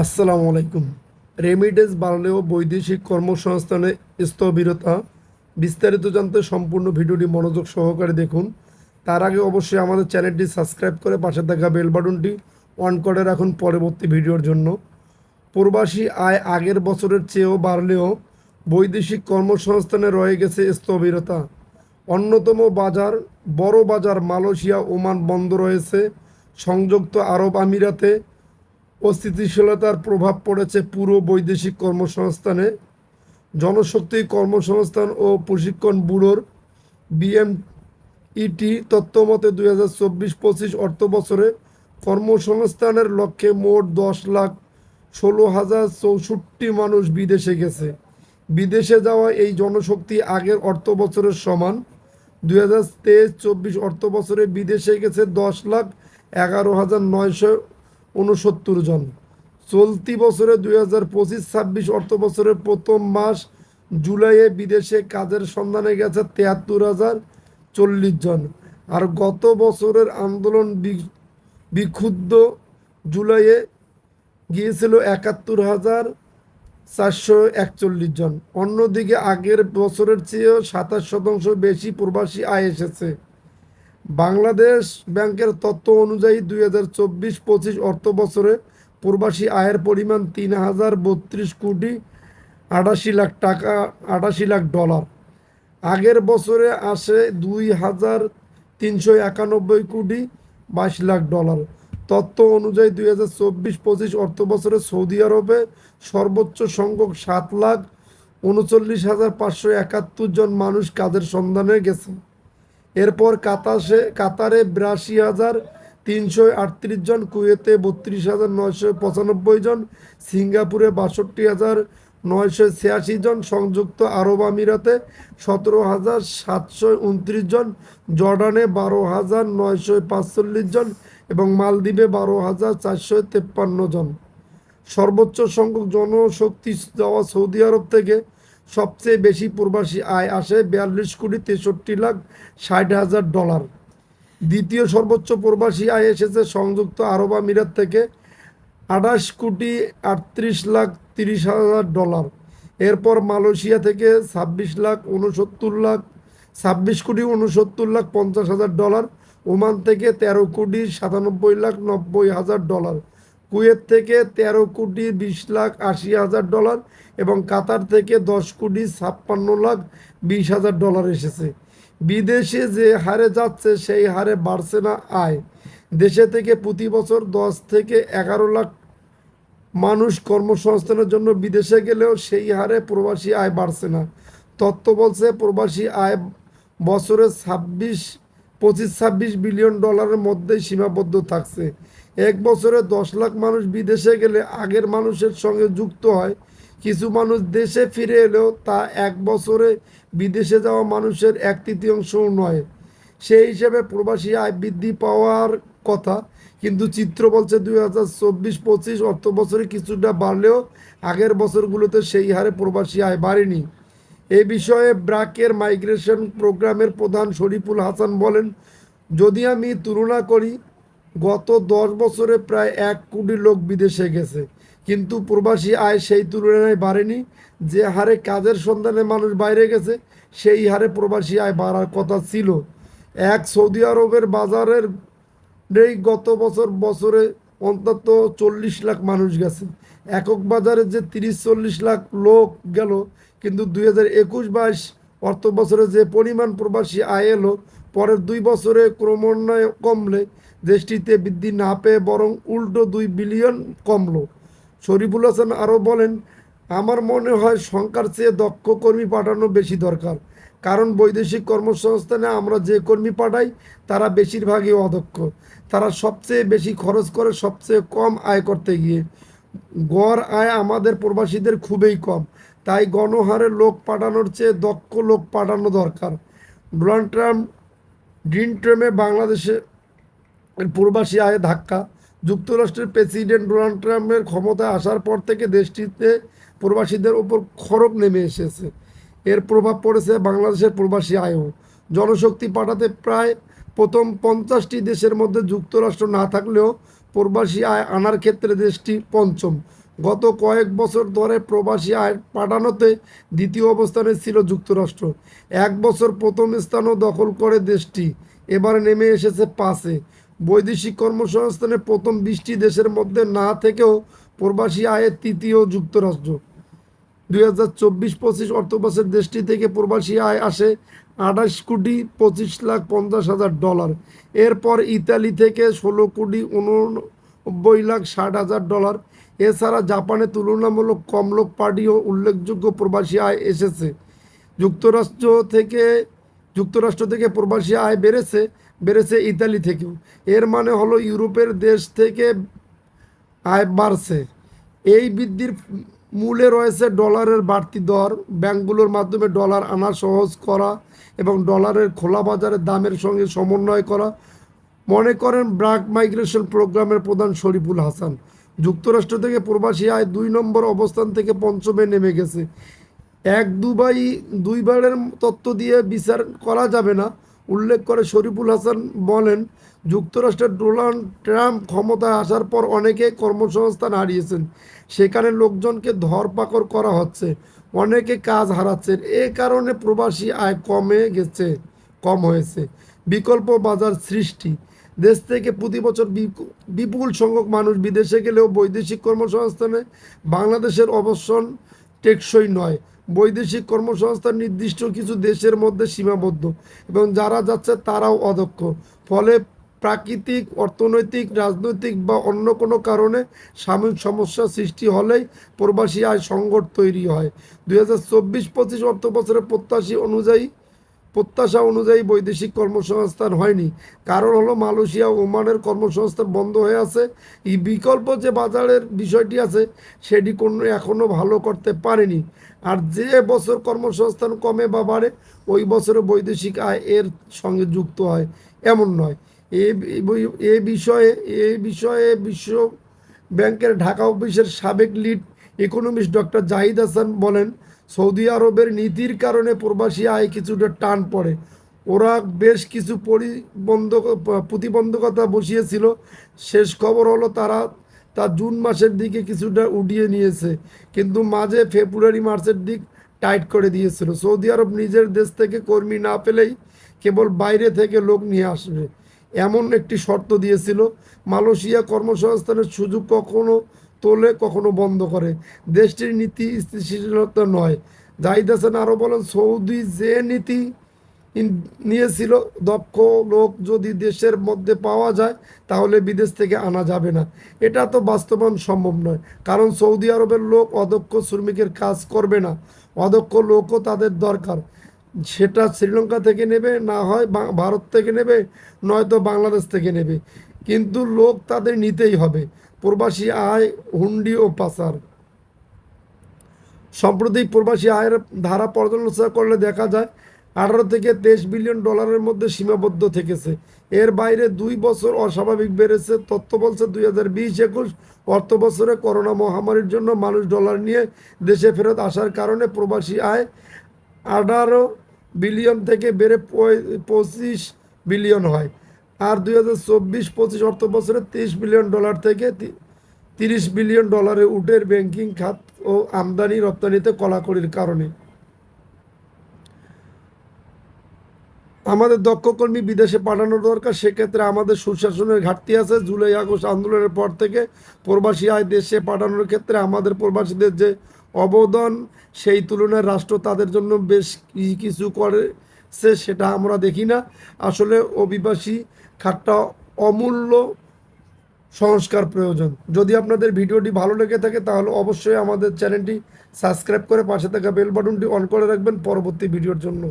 আসসালামু আলাইকুম। রেমিডেন্স বাড়লেও বৈদেশিক কর্মসংস্থানে স্থবিরতা। বিস্তারিত জানতে সম্পূর্ণ ভিডিওটি মনোযোগ সহকারে দেখুন। তার আগে অবশ্যই আমাদের চ্যানেলটি সাবস্ক্রাইব করে পাশে থাকা বেল বাটনটি অন করে রাখুন পরবর্তী ভিডিওর জন্য। প্রবাসী আয় আগের বছরের চেয়েও বাড়লেও বৈদেশিক কর্মসংস্থানে রয়ে গেছে স্থবিরতা। অন্যতম বাজার, বড় বাজার মালয়েশিয়া ওমান বন্ধ রয়েছে। সংযুক্ত আরব আমিরাতে অস্থিতিশীলতার প্রভাব পড়েছে পুরো বৈদেশিক কর্মসংস্থানে। জনশক্তি কর্মসংস্থান ও প্রশিক্ষণ ব্যুরোর বিএমইটি তথ্যমতে দুই হাজার চব্বিশ পঁচিশ অর্থ বছরে কর্মসংস্থানের লক্ষ্যে মোট দশ লাখ ষোলো হাজার চৌষট্টি মানুষ বিদেশে গেছে। বিদেশে যাওয়া এই জনশক্তি আগের অর্থ বছরের সমান। দুই হাজার তেইশ চব্বিশ অর্থ বছরে বিদেশে গেছে দশ লাখ এগারো হাজার নয়শো উনসত্তর জন। চলতি বছরে দুই হাজার পঁচিশ, ছাব্বিশ অর্থ বছরের প্রথম মাস জুলাইয়ে বিদেশে কাজের সন্ধানে গেছে তেহাত্তর হাজার চল্লিশ জন। আর গত বছরের আন্দোলন বিক্ষুব্ধ জুলাইয়ে গিয়েছিল একাত্তর হাজার চারশো একচল্লিশ জন। অন্যদিকে আগের বছরের চেয়েও সাতাশ শতাংশ বেশি প্রবাসী আয় এসেছে। বাংলাদেশ ব্যাংকের তথ্য অনুযায়ী দুই হাজার চব্বিশ পঁচিশ অর্থ বছরে প্রবাসী আয়ের পরিমাণ তিন হাজার বত্রিশ কোটি আটাশি লাখ টাকা, আটাশি লাখ ডলার। আগের বছরে আসে দুই হাজার তিনশো একানব্বই কোটি বাইশ লাখ ডলার। তথ্য অনুযায়ী দুই হাজার চব্বিশ পঁচিশ অর্থ বছরে সৌদি আরবে সর্বোচ্চ সংখ্যক সাত লাখ উনচল্লিশ হাজার পাঁচশো একাত্তর জন মানুষ কাজের সন্ধানে গেছে। এরপর কাতাসে, কাতারে বিরাশি হাজার তিনশো আটত্রিশ জন, কুয়েতে বত্রিশ হাজার নয়শো পঁচানব্বই জন, সিঙ্গাপুরে বাষট্টি হাজার নয়শো ছিয়াশি জন, সংযুক্ত আরব আমিরাতে সতেরো হাজার সাতশো উনত্রিশ জন, জর্ডানে বারো হাজার নয়শো পাঁচচল্লিশ জন এবং মালদ্বীপে বারো হাজার চারশো তেপ্পান্ন জন। সর্বোচ্চ সংখ্যক জনশক্তি যাওয়া সৌদি আরব থেকে সবচেয়ে বেশি প্রবাসী আয় আসে বিয়াল্লিশ কোটি তেষট্টি লাখ ষাট হাজার ডলার। দ্বিতীয় সর্বোচ্চ প্রবাসী আয় এসেছে সংযুক্ত আরব আমিরাত থেকে আঠাশ কোটি আটত্রিশ লাখ তিরিশ হাজার ডলার। এরপর মালয়েশিয়া থেকে ছাব্বিশ লাখ উনসত্তর লাখ, ছাব্বিশ কোটি উনসত্তর লাখ পঞ্চাশ হাজার ডলার, ওমান থেকে তেরো কোটি সাতানব্বই লাখ নব্বই হাজার ডলার। কুয়েত থেকে তেরো কোটি বিশ লাখ আশি হাজার ডলার এবং কাতার থেকে দশ কোটি ছাপ্পান্ন লাখ বিশ হাজার ডলার এসেছে। বিদেশে যে হারে যাচ্ছে, সেই হারে বাড়ছে না আয়। দেশে থেকে প্রতি বছর দশ থেকে এগারো লাখ মানুষ কর্মসংস্থানের জন্য বিদেশে গেলেও সেই হারে প্রবাসী আয় বাড়ছে না। তথ্য বলছে, প্রবাসী আয় বছরে ছাব্বিশ, পঁচিশ, ছাব্বিশ বিলিয়ন ডলারের মধ্যেই সীমাবদ্ধ থাকছে। এক বছরে দশ লাখ মানুষ বিদেশে গেলে আগের মানুষের সঙ্গে যুক্ত হয়। কিছু মানুষ দেশে ফিরে এলেও তা এক বছরে বিদেশে যাওয়া মানুষের এক তৃতীয়াংশও নয়। সেই হিসেবে প্রবাসী আয় বৃদ্ধি পাওয়ার কথা, কিন্তু চিত্র বলছে দুই হাজার চব্বিশ পঁচিশ অর্থ বছরে কিছুটা বাড়লেও আগের বছরগুলোতে সেই হারে প্রবাসী আয় বাড়েনি। এ বিষয়ে ব্রাকের মাইগ্রেশন প্রোগ্রামের প্রধান শরীফুল হাসান বলেন, যদি আমি তুলনা করি গত দশ বছরে প্রায় এক কোটি লোক বিদেশে গেছে। কিন্তু প্রবাসী আয় সেই তুলনায় বাড়েনি। যে হারে কাজের সন্ধানে মানুষ বাইরে গেছে, সেই হারে প্রবাসী আয় বাড়ার কথা ছিল। এক সৌদি আরবের বাজারের গত বছর, বছরে অন্তত চল্লিশ লাখ মানুষ গেছে। একক বাজারে যে তিরিশ, চল্লিশ লাখ লোক গেল, কিন্তু দুই হাজার একুশ বাইশ অর্থ বছরে যে পরিমাণ প্রবাসী আয় এলো, পরের দুই বছরে ক্রমান্বয়ে কমলে দেশটিতে বৃদ্ধি না পেয়ে বরং উল্টো দুই বিলিয়ন কমলো। শরীফুল হাসান আরও বলেন, আমার মনে হয় সংখ্যার চেয়ে দক্ষ কর্মী পাঠানো বেশি দরকার। কারণ বৈদেশিক কর্মসংস্থানে আমরা যে কর্মী পাঠাই, তারা বেশিরভাগই অদক্ষ। তারা সবচেয়ে বেশি খরচ করে সবচেয়ে কম আয় করতে গিয়ে। গড় আয় আমাদের প্রবাসীদের খুবই কম। তাই গণহারে লোক পাঠানোর চেয়ে দক্ষ লোক পাঠানো দরকার। ডোনাল্ড ট্রাম্প গ্রিন ট্রেমে বাংলাদেশে প্রবাসী আয়ে ধাক্কা। যুক্তরাষ্ট্রের প্রেসিডেন্ট ডোনাল্ড ট্রাম্পের ক্ষমতায় আসার পর থেকে দেশটিতে প্রবাসীদের ওপর খরক নেমে এসেছে। এর প্রভাব পড়েছে বাংলাদেশের প্রবাসী আয়ও। জনশক্তি পাঠাতে প্রায় প্রথম পঞ্চাশটি দেশের মধ্যে যুক্তরাষ্ট্র না থাকলেও প্রবাসী আয় আনার ক্ষেত্রে দেশটি পঞ্চম। গত কয়েক বছর ধরে প্রবাসী আয় পাঠানোতে দ্বিতীয় অবস্থানে ছিল যুক্তরাষ্ট্র। এক বছর প্রথম স্থানও দখল করে দেশটি। এবার নেমে এসেছে পাঁচে। বৈদেশিক কর্মসংস্থানে প্রথম বিশটি দেশের মধ্যে না থেকেও প্রবাসী আয়ের তৃতীয় যুক্তরাষ্ট্র। দুই হাজার চব্বিশ পঁচিশ অর্থবছর দেশটি থেকে প্রবাসী আয় আসে আঠাশ কোটি পঁচিশ লাখ পঞ্চাশ হাজার ডলার। এরপর ইতালি থেকে ষোলো কোটি উননব্বই লাখ ষাট হাজার ডলার। এছাড়া জাপানে তুলনামূলক কম লোক পার্টিও উল্লেখযোগ্য প্রবাসী আয় এসেছে। যুক্তরাষ্ট্র থেকে যুক্তরাষ্ট্র থেকে প্রবাসী আয় বেড়েছে। বেড়েছে ইতালি থেকেও। এর মানে হলো ইউরোপের দেশ থেকে আয় বাড়ছে। এই বৃদ্ধির মূলে রয়েছে ডলারের বাড়তি দর, ব্যাংকগুলোর মাধ্যমে ডলার আনা সহজ করা এবং ডলারের খোলা বাজারে দামের সঙ্গে সমন্বয় করা। মনে করেন ব্রাক মাইগ্রেশন প্রোগ্রামের প্রধান শরীফুল হাসান। যুক্তরাষ্ট্র থেকে প্রবাসী আয় দুই নম্বর অবস্থান থেকে পঞ্চমে নেমে গেছে। এক দুবাই দুইবারের তত্ত্ব দিয়ে বিচার করা যাবে না। উল্লেখ করে শরীফুল হাসান বলেন, যুক্তরাষ্ট্রের ডোনাল্ড ট্রাম্প ক্ষমতায় আসার পর অনেকে কর্মসংস্থান হারিয়েছেন। সেখানে লোকজনকে ধরপাকড় করা হচ্ছে। অনেকে কাজ হারাচ্ছেন। এ কারণে প্রবাসী আয় কমে গেছে, কম হয়েছে। বিকল্প বাজার সৃষ্টি। দেশ থেকে প্রতি বছর বিপু- বিপুল সংখ্যক মানুষ বিদেশে গেলেও বৈদেশিক কর্মসংস্থানে বাংলাদেশের অবস্থান টেকসই নয়। বৈদেশিক কর্মসংস্থান নির্দিষ্ট কিছু দেশের মধ্যে সীমাবদ্ধ এবং যারা যাচ্ছে তারাও অদক্ষ। ফলে প্রাকৃতিক, অর্থনৈতিক, রাজনৈতিক বা অন্য কোনো কারণে সাময়িক সমস্যা সৃষ্টি হলেই প্রবাসী আয় সংকট তৈরি হয়। দুই হাজার চব্বিশ পঁচিশ অর্থবছরের প্রত্যাশী অনুযায়ী প্রত্যাশা অনুযায়ী বৈদেশিক কর্মসংস্থান হয়নি। কারণ হলো মালয়েশিয়া ওমানের কর্মসংস্থান বন্ধ হয়ে আছে। এই বিকল্প যে বাজারের বিষয়টি আছে, সেটি কোনো এখনও ভালো করতে পারেনি। আর যে বছর কর্মসংস্থান কমে বা বাড়ে, ওই বছরে বৈদেশিক আয় এর সঙ্গে যুক্ত হয়। এমন নয়। এ বিষয়ে এ বিষয়ে বিশ্ব ব্যাংকের ঢাকা অফিসের সাবেক lead economist doctor Zahid Hasan বলেন সৌদি আরবের নীতির কারণে প্রবাসী আয় কিছুটা টান পড়ে। ওরা বেশ কিছু পরিবন্ধক, প্রতিবন্ধকতা বসিয়েছিল। শেষ খবর হলো তারা তা জুন মাসের দিকে কিছুটা উঠিয়ে নিয়েছে, কিন্তু মাঝে ফেব্রুয়ারি, মার্চের দিক টাইট করে দিয়েছিল। সৌদি আরব নিজের দেশ থেকে কর্মী না পেলেই কেবল বাইরে থেকে লোক নিয়ে আসবে। এমন একটি শর্ত দিয়েছিল। মালয়েশিয়া কর্মসংস্থানের সুযোগ কখনো তোলে কখনো বন্ধ করে। দেশটির নীতি স্থিতিশীলতা নয়। জাহিদ হাসান আরও বলেন, সৌদি যে নীতি নিয়েছিল, দক্ষ লোক যদি দেশের মধ্যে পাওয়া যায়, তাহলে বিদেশ থেকে আনা যাবে না। এটা তো বাস্তবায়ন সম্ভব নয়, কারণ সৌদি আরবের লোক অদক্ষ শ্রমিকের কাজ করবে না। অদক্ষ লোকও তাদের দরকার। সেটা শ্রীলঙ্কা থেকে নেবে, না হয় ভারত থেকে নেবে, নয়তো বাংলাদেশ থেকে নেবে। কিন্তু লোক তাদের নিতেই হবে। প্রবাসী আয়, হুন্ডি ও পাচার। সম্প্রতি প্রবাসী আয়ের ধারা পর্যালোচনা করলে দেখা যায়, আঠারো থেকে তেইশ বিলিয়ন ডলারের মধ্যে সীমাবদ্ধ থেকেছে। এর বাইরে দুই বছর অস্বাভাবিক বেড়েছে। তথ্য বলছে দুই হাজার বিশ একুশ অর্থ বছরে করোনা মহামারীর জন্য মানুষ ডলার নিয়ে দেশে ফেরত আসার কারণে প্রবাসী আয় আঠারো বিলিয়ন থেকে বেড়ে পঁচিশ বিলিয়ন হয়। আর দুই হাজার চব্বিশ পঁচিশ অর্থ বছরে তেইশ বিলিয়ন ডলার থেকে তিরিশ বিলিয়ন ডলারে উটের ব্যাংকিং খাত ও আমদানি রপ্তানিতে কলাকড়ির কারণে। আমাদের দক্ষ কর্মী বিদেশে পাঠানো দরকার, সেক্ষেত্রে আমাদের সুশাসনের ঘাটতি আছে। জুলাই, আগস্ট আন্দোলনের পর থেকে প্রবাসী আয় দেশে পাঠানোর ক্ষেত্রে আমাদের প্রবাসীদের যে অবদান, সেই তুলনায় রাষ্ট্র তাদের জন্য বেশ কিছু করেছে, সেটা আমরা দেখি না। আসলে অভিবাসী খাতটা অমূল্য সংস্কার প্রয়োজন। যদি আপনাদের ভিডিওটি ভালো লেগে থাকে, তাহলে অবশ্যই আমাদের চ্যানেলটি সাবস্ক্রাইব করে পাশে থাকা বেল বাটনটি অন করে রাখবেন পরবর্তী ভিডিওর জন্য।